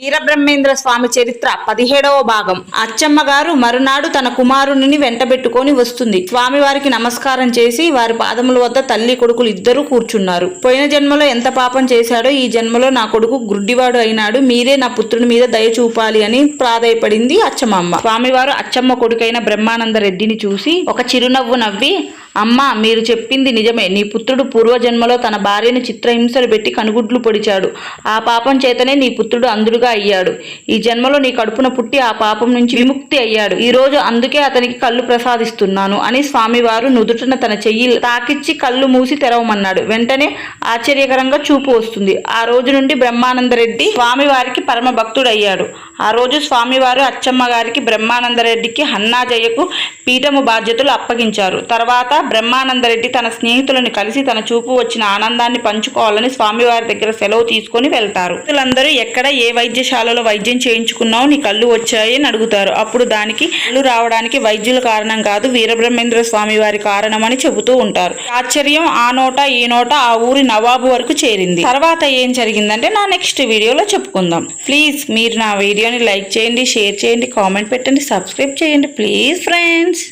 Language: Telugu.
వీరబ్రహ్మేంద్ర స్వామి చరిత్ర పదిహేడవ భాగం. అచ్చమ్మ గారు మరునాడు తన కుమారుని వెంటబెట్టుకొని వస్తుంది. స్వామివారికి నమస్కారం చేసి వారి పాదముల వద్ద తల్లి కొడుకులు ఇద్దరు కూర్చున్నారు. పోయిన జన్మలో ఎంత పాపం చేశాడో ఈ జన్మలో నా కొడుకు గుడ్డివాడు అయినాడు. మీరే నా పుత్రుని మీద దయ చూపాలి అని ప్రాధాయపడింది అచ్చమ్మ స్వామివారు అచ్చమ్మ కొడుకైన బ్రహ్మానంద రెడ్డిని చూసి ఒక చిరునవ్వు నవ్వి అమ్మా మీరు చెప్పింది నిజమే. నీ పుత్రుడు పూర్వజన్మలో తన భార్యను చిత్రహింసలు పెట్టి కనుగుడ్లు పొడిచాడు. ఆ పాపం చేతనే నీ పుత్రుడు అందులుగా అయ్యాడు. ఈ జన్మలో నీ కడుపున పుట్టి ఆ పాపం నుంచి విముక్తి అయ్యాడు. ఈ రోజు అందుకే అతనికి కళ్ళు ప్రసాదిస్తున్నాను అని స్వామివారు నుదుటిన తన చెయ్యి తాకిచ్చి కళ్ళు మూసి తెరవమన్నాడు. వెంటనే ఆశ్చర్యకరంగా చూపు వస్తుంది. ఆ రోజు నుండి బ్రహ్మానందరెడ్డి స్వామివారికి పరమ భక్తుడయ్యాడు ఆ రోజు స్వామివారు అచ్చమ్మ గారికి బ్రహ్మానందరెడ్డికి హన్నాజయ్యకు పీఠము బాధ్యతలు అప్పగించారు. తర్వాత బ్రహ్మానందరెడ్డి తన స్నేహితులను కలిసి తన చూపు వచ్చిన ఆనందాన్ని పంచుకోవాలని స్వామివారి దగ్గర సెలవు తీసుకొని వెళ్తారు. వీళ్ళందరూ ఎక్కడ ఏ వైద్యశాలలో వైద్యం చేయించుకున్నావు? నీ కళ్ళు వచ్చాయి అని అడుగుతారు. అప్పుడు దానికి కళ్ళు రావడానికి వైద్యుల కారణం కాదు వీరబ్రహ్మేంద్ర స్వామి వారి కారణమని చెబుతూ ఉంటారు. ఆశ్చర్యం ఆ నోట ఈ నోట ఆ ఊరి నవాబు వరకు చేరింది. తర్వాత ఏం జరిగిందంటే నా నెక్స్ట్ వీడియోలో చెప్పుకుందాం. ప్లీజ్ మీరు నా వీడియో వీడియోని లైక్ చేయండి షేర్ చేయండి కామెంట్ పెట్టండి సబ్స్క్రైబ్ చేయండి ప్లీజ్ ఫ్రెండ్స్